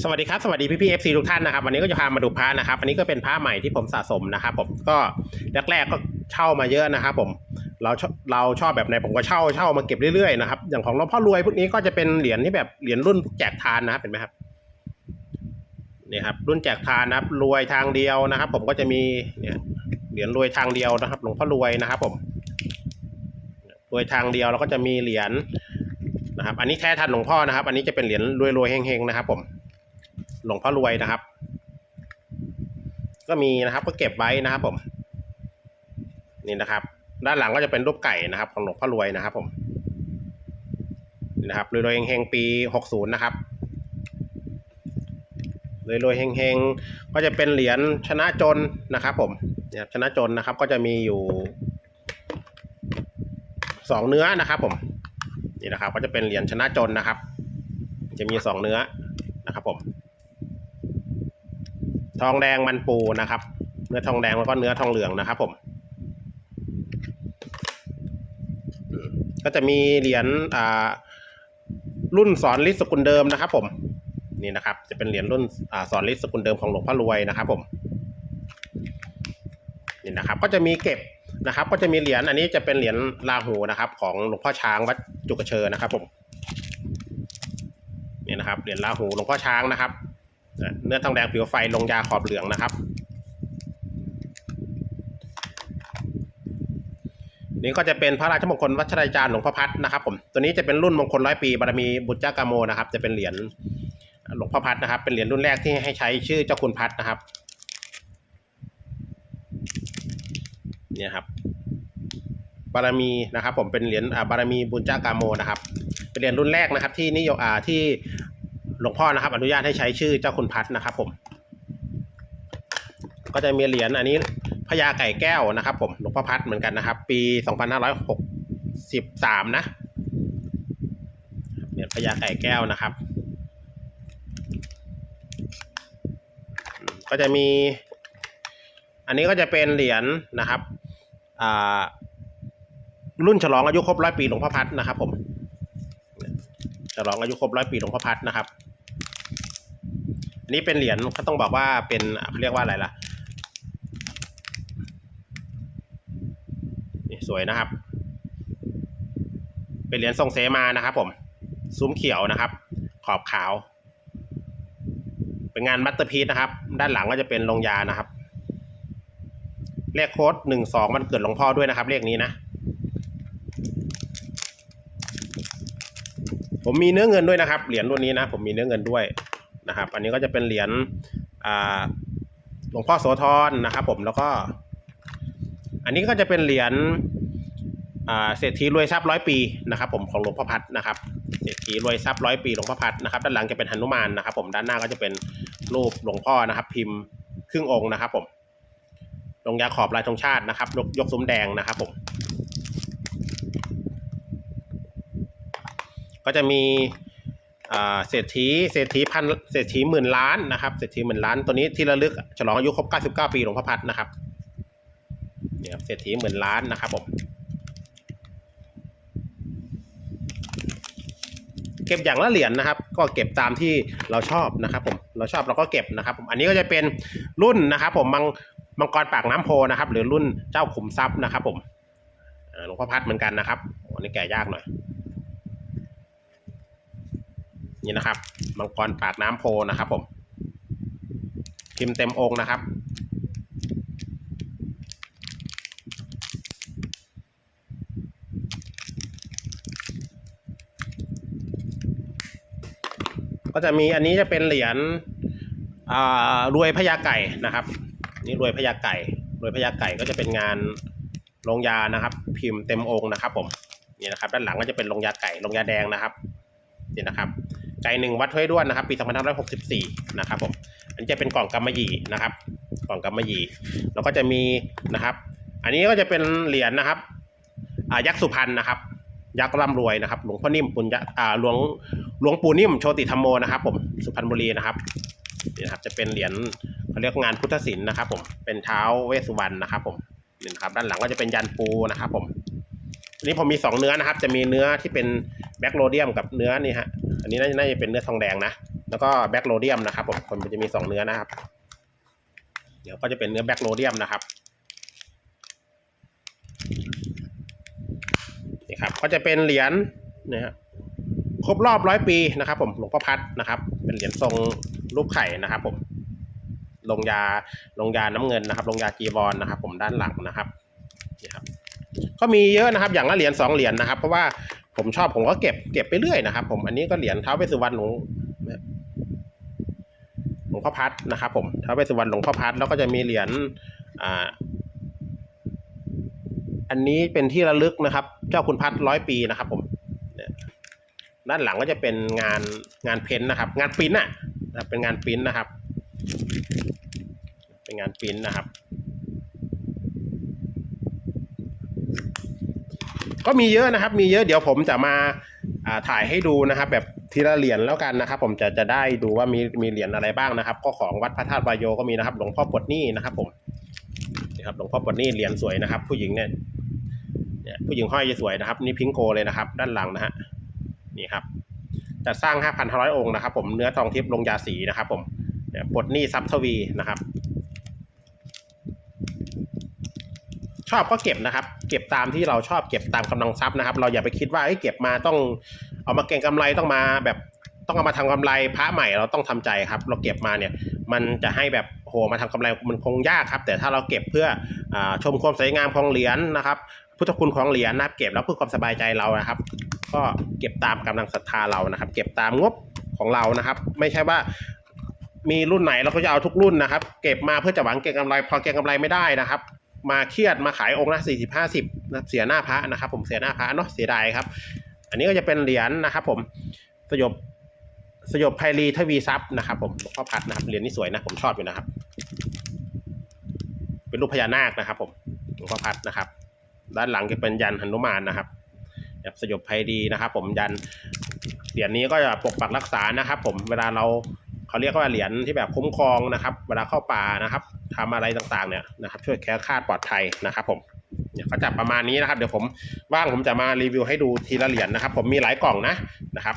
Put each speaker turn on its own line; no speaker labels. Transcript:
สวัสดีครับสวัสดีพี่พีเอฟซีทุกท่านนะครับวันนี้ก็จะพามาดูพระนะครับ อันนี้ก็เป็นพระใหม่ที่ผมสะสมนะครับ ผมก็แรกๆก็เช่ามาเยอะนะครับ ผมเราเราชอบแบบไหนผมก็เช่าเช่ามาเก็บเรื่อยๆนะครับอย่างของหลวงพ่อรวยพวกนี้ก็จะเป็นเหรียญที่แบบเหรียญรุ่นแจกทานนะครับเห็นไหมครับนี่ครับรุ่นแจกทานนะครับ รวยทางเดียวนะครับ ผมก็จะมีเนี่ยเหรียญรวยทางเดียวนะครับ หลวงพ่อรวยนะครับ ผมรวยทางเดียวเราก็จะมีเหรียญนะครับ อันนี้แท้ทันหลวงพ่อนะครับ อันนี้จะเป็นเหรียญรวยๆเฮงๆนะครับ ผม หลวงพ่อรวยนะครับ ก็มีนะครับก็เก็บไว้นะครับผม นี่นะครับ ด้านหลังก็จะเป็นรูปไก่นะครับ ของหลวงพ่อรวยนะครับผมนี่นะครับรวยๆเฮงๆปีหกศูนย์นะครับรวยๆเฮงๆก็จะเป็นเหรียญชนะจนนะครับผมเนี่ยชนะจนนะครับก็จะมีอยู่สองเนื้อนะครับผมนี่นะครับก็จะเป็นเหรียญชนะจนนะครับ จะมีสองเนื้อนะครับผม ทองแดงมันปูนะครับ เนื้อทองแดงแล้วก็เนื้อทองเหลืองนะครับ ผม ก็จะมีเหรียญอ่ารุ่นสอนลิสกุลเดิมนะครับ ผม นี่นะครับ จะเป็นเหรียญรุ่นอ่าสอนลิสกุลเดิมของหลวงพ่อรวยนะครับ ผมนี่นะครับ ก็จะมีเก็บนะครับ ก็จะมีเหรียญอันนี้จะเป็นเหรียญลาหูนะครับ ของหลวงพ่อช้างวัดจุกเชอนะครับ ผมนี่นะครับเหรียญลาหูหลวงพ่อช้างนะครับ เนื้อทองแดงผิวไฟลงยาขอบเหลืองนะครับ นี่ก็จะเป็นพระราชมงคลวัชรายจารย์หลวงพ่อพัดนะครับผมตัวนี้จะเป็นรุ่นมงคลร้อยปีบารมีบุตรเจ้ากาโมนะครับ จะเป็นเหรียญหลวงพ่อพัดนะครับ เป็นเหรียญรุ่นแรกที่ให้ใช้ชื่อเจ้าคุณพัดนะครับเนี่ยครับบารมีนะครับผมเป็นเหรียญอ่าบารมีบุญเจ้ากาโมนะครับเป็นเหรียญรุ่นแรกนะครับที่นิยมที่ หลวงพ่อนะครับ อนุญาตให้ใช้ชื่อเจ้าคุณพัดนะครับ ผม ก็จะมีเหรียญอันนี้พญาไก่แก้วนะครับ ผมหลวงพ่อพัดเหมือนกันนะครับ ปี2563นะเหรียญพญาไก่แก้วนะครับ ก็จะมี อันนี้ก็จะเป็นเหรียญนะครับอ่ารุ่นฉลองอายุครบร้อยปีหลวงพ่อพัดนะครับ ผมฉลองอายุครบร้อยปีหลวงพ่อพัดนะครับ นนี้เป็นเหรียญเขาต้องบอกว่าเป็นเขาเรียกว่าอะไรล่ะนี่สวยนะครับ เป็นเหรียญทรงเสมานะครับ ผมซุ้มเขียวนะครับ ขอบขาว เป็นงานมัตเตอร์พีซนะครับ ด้านหลังก็จะเป็นลงยานะครับเลขโค้ดหนึ่งสองมันเกิดหลวงพ่อด้วยนะครับเลขนี้นะ ผมมีเนื้อเงินด้วยนะครับ เหรียญรุ่นนี้นะ ผมมีเนื้อเงินด้วย นะครับ อันนี้ก็จะเป็นเหรียญหลวงพ่อโสธรนะครับ ผมแล้วก็ อันนี้ก็จะเป็นเหรียญเศรษฐีรวยทรัพย์ร้อยปีนะครับ ผมของหลวงพ่อพัดนะครับเศรษฐีรวยทรัพย์ร้อยปีหลวงพ่อพัดนะครับ ด้านหลังจะเป็นหนุมานนะครับ ผมด้านหน้าก็จะเป็นรูปหลวงพ่อนะครับ พิมพ์ครึ่งองค์นะครับ ผมลงยาขอบลายธงชาตินะครับ ยกยกซุ้มแดงนะครับ ผม ก็จะมี เศรษฐีเศรษฐีพันเศรษฐีหมื่นล้านนะครับเศรษฐีหมื่นล้านตัวนี้ที่ระลึกฉลองอายุครบ 99 ปีหลวงพ่อพัดนะครับเนี่ยเศรษฐีหมื่นล้านนะครับผมเก็บอย่างละเหรียญนะครับ ก็เก็บตามที่เราชอบนะครับผมเราชอบเราก็เก็บนะครับผมอันนี้ก็จะเป็นรุ่นนะครับผมมังมังกรปากน้ำโพนะครับ หรือรุ่นเจ้าขุมทรัพย์นะครับ ผมหลวงพ่อพัดเหมือนกันนะครับอันนี้แก่ยากหน่อย นี่นะครับมังกรปากน้ำโพนะครับ ผม พิมพ์เต็มองค์นะครับ ก็จะมีอันนี้จะเป็นเหรียญอ่ารวยพญาไก่นะครับ นี่รวยพญาไก่รวยพญาไก่ก็จะเป็นงานลงยานะครับ พิมพ์เต็มองค์นะครับ ผมนี่นะครับ ด้านหลังก็จะเป็นลงยาไก่ลงยาแดงนะครับนี่นะครับ ไก่หนึ่งวัดห้วยด้วนนะครับ ปี 2564 นะครับผม อันนี้จะเป็นกล่องกำมะหยี่นะครับ กล่องกำมะหยี่แล้วก็จะมีนะครับ อันนี้ก็จะเป็นเหรียญนะครับอ่ายักษ์สุพรรณนะครับ ยักษ์ร่ำรวยนะครับ หลวงพ่อนิ่มปุญญะอ่าหลวงหลวงปู่นิ่มโชติธรรมโมนะครับ ผม สุพรรณบุรีนะครับ นี่นะครับ จะเป็นเหรียญเขาเรียกงานพุทธศิลป์นะครับ ผม เป็นเท้าเวสสุวรรณนะครับ ผมนี่นะครับ ด้านหลังก็จะเป็นยันปูนะครับ ผมอันนี้ผมมีสองเนื้อนะครับ จะมีเนื้อที่เป็นแบ็กโรเดียมกับเนื้อนี่ฮะ อันนี้น่าจะน่าจะเป็นเนื้อทองแดงนะ แล้วก็แบ็กโรเดียมนะครับผมมันจะมีสองเนื้อนะครับ เดี๋ยวก็จะเป็นเนื้อแบ็กโรเดียมนะครับนี่ครับ ก็จะเป็นเหรียญนะฮะครบรอบร้อยปีนะครับ ผมหลวงพ่อพัดนะครับ เป็นเหรียญทรงรูปไข่นะครับ ผม ลงยาลงยาน้ำเงินนะครับ ลงยาจีวรนะครับ ผมด้านหลังนะครับนี่ครับก็มีเยอะนะครับ อย่างละเหรียญสองเหรียญนะครับ เพราะว่า ผมชอบผมก็เก็บเก็บไปเรื่อยนะครับ ผมอันนี้ก็เหรียญท้าวเวสสุวรรณหลวงหลวงพ่อพัดนะครับ ผมท้าวเวสสุวรรณหลวงพ่อพัดแล้วก็จะมีเหรียญอ่าอันนี้เป็นที่ระลึกนะครับ เจ้าคุณพัดร้อยปีนะครับ ผมด้านหลังก็จะเป็นงานงานเพ้นท์นะครับ งานปิ้นอะนะเป็นงานปิ้นนะครับ เป็นงานปิ้นนะครับ ก็มีเยอะนะครับ มีเยอะเดี๋ยวผมจะมาถ่ายให้ดูนะครับ แบบทีละเหรียญแล้วกันนะครับ ผมจะจะได้ดูว่ามีมีเหรียญอะไรบ้างนะครับ ก็ของวัดพระธาตุวายโยก็มีนะครับ หลวงพ่อปดนี้นะครับ ผมนี่ครับหลวงพ่อปดนี้เหรียญสวยนะครับ ผู้หญิงเนี่ยเนี่ยผู้หญิงห้อยจะสวยนะครับ นี่พิงโกเลยนะครับ ด้านหลังนะฮะนี่ครับจะสร้าง 5,500 องค์นะครับ ผมเนื้อทองทิพย์ลงยาสีนะครับ ผมปดนี้ทรัพย์ทวีนะครับ ชอบก็เก็บนะครับ เก็บตามที่เราชอบเก็บตามกำลังทรัพย์นะครับ เราอย่าไปคิดว่าเอ้เก็บมาต้องเอามาเก็งกำไรต้องมาแบบต้องเอามาทำกำไรพระใหม่เราต้องทำใจครับ เราเก็บมาเนี่ยมันจะให้แบบโหมาทำกำไรมันคงยากครับ แต่ถ้าเราเก็บเพื่ออชมความสวยงามของเหรียญนะครับ พุทธคุณของเหรียญนะครับเก็บแล้วเพื่อความสบายใจเรานะครับ ก็เก็บตามกำลังศรัทธาเรานะครับ เก็บตามงบของเรานะครับ ไม่ใช่ว่ามีรุ่นไหนเราก็จะเอาทุกรุ่นนะครับ เก็บมาเพื่อจะหวังเก็งกำไร พอเก็งกำไรไม่ได้นะครับ มาเครียดมาขายองค์ละสี่สิบห้าสิบนะเสียหน้าพระนะครับ ผมเสียหน้าพระเนาะเสียดายครับ อันนี้ก็จะเป็นเหรียญนะครับผมสยบสยบไพรีทวีทรัพย์นะครับ ผมหลวงพ่อพัดนะครับเหรียญนี้สวยนะผมชอบอยู่นะครับ เป็นรูปพญานาคนะครับ ผมหลวงพ่อพัดนะครับ ด้านหลังจะเป็นยันหนุมานนะครับแบบสยบไพรีนะครับ ผมยันเหรียญนี้ก็จะปกปักรักษานะครับ ผมเวลาเรา เขาเรียกว่าเหรียญที่แบบคุ้มครองนะครับเวลาเข้าป่านะครับทำอะไรต่างๆเนี่ยนะครับช่วยแคล้วคลาดปลอดภัยนะครับผมเนี่ยก็จะประมาณนี้นะครับ เดี๋ยวผมว่างผมจะมารีวิวให้ดูทีละเหรียญนะครับ ผมมีหลายกล่องนะนะครับ